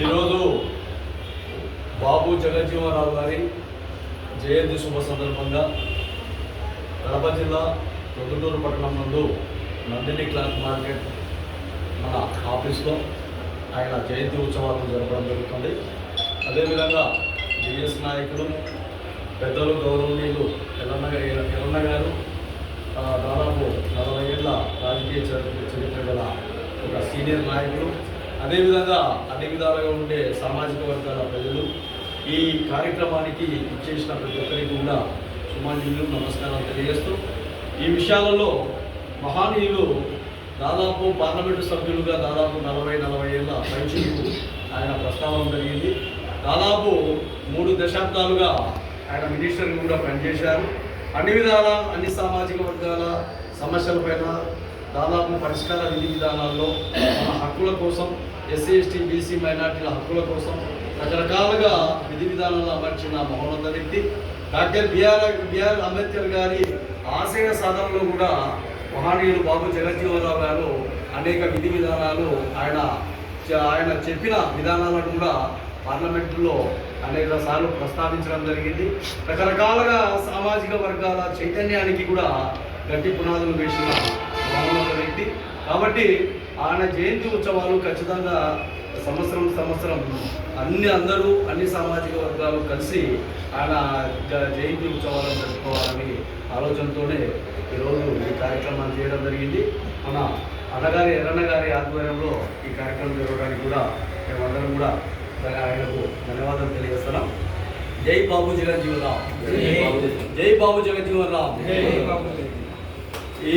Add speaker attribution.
Speaker 1: ఈరోజు బాబు జగజ్జీవనరావు గారి జయంతి శుభ సందర్భంగా కడప జిల్లా ప్రొద్దుటూరు పట్టణం నందు నందిని క్లాత్ మార్కెట్ మన ఆఫీస్లో ఆయన జయంతి ఉత్సవాలను జరపడం జరుగుతుంది. అదేవిధంగా డిఎస్ నాయకులు పెద్దలు గౌరవనీయులు ఎల్లన్న ఎల్లన్న గారు దాదాపు నలభై ఏళ్ళ రాజకీయ చరిత్ర చరిత్ర గల ఒక సీనియర్ నాయకులు. అదేవిధంగా అన్ని విధాలుగా ఉండే సామాజిక వర్గాల ప్రజలు ఈ కార్యక్రమానికి ఇచ్చేసిన ప్రతి ఒక్కరికి కూడా సుమాన్యులు నమస్కారాలు తెలియజేస్తూ ఈ విషయాలలో మహానీయులు దాదాపు పార్లమెంటు సభ్యులుగా దాదాపు నలభై నలభై ఏళ్ళ పైచిలకు ఆయన ప్రస్తావన జరిగింది. దాదాపు మూడు దశాబ్దాలుగా ఆయన మినిస్టర్లు కూడా పనిచేశారు. అన్ని విధాల అన్ని సామాజిక వర్గాల సమస్యలపైన దాదాపు పరిష్కార విధి విధానాల్లో మన హక్కుల కోసం ఎస్సీ ఎస్టీ బీసీ మైనార్టీల హక్కుల కోసం రకరకాలుగా విధి విధానాలు అమర్చిన మహోన్నత వ్యక్తి డాక్టర్ బిఆర్ బిఆర్ అంబేద్కర్ గారి ఆశయ సాధనలో కూడా మహనీయులు బాబు జగజ్జీవనరావు గారు అనేక విధి విధానాలు ఆయన ఆయన చెప్పిన విధానాలను కూడా పార్లమెంట్లో అనేక సార్లు ప్రస్తావించడం జరిగింది. రకరకాలుగా సామాజిక వర్గాల చైతన్యానికి కూడా గట్టి పునాదులు వేసిన మహోన్నత వ్యక్తి. కాబట్టి ఆయన జయంతి ఉత్సవాలు ఖచ్చితంగా సంవత్సరం సంవత్సరం అన్ని అందరూ అన్ని సామాజిక వర్గాలు కలిసి ఆయన జయంతి ఉత్సవాలను జరుపుకోవాలని ఆలోచనతోనే ఈరోజు ఈ కార్యక్రమాన్ని చేయడం జరిగింది. మన అన్నగారి ఎర్రన్న గారి ఆధ్వర్యంలో ఈ కార్యక్రమం జరగడానికి కూడా మేమందరం కూడా ఆయనకు ధన్యవాదాలు తెలియజేస్తున్నాం. జై బాబు జగన్ జీవన్ రామ్.
Speaker 2: జై బాబు జగన్ ఈ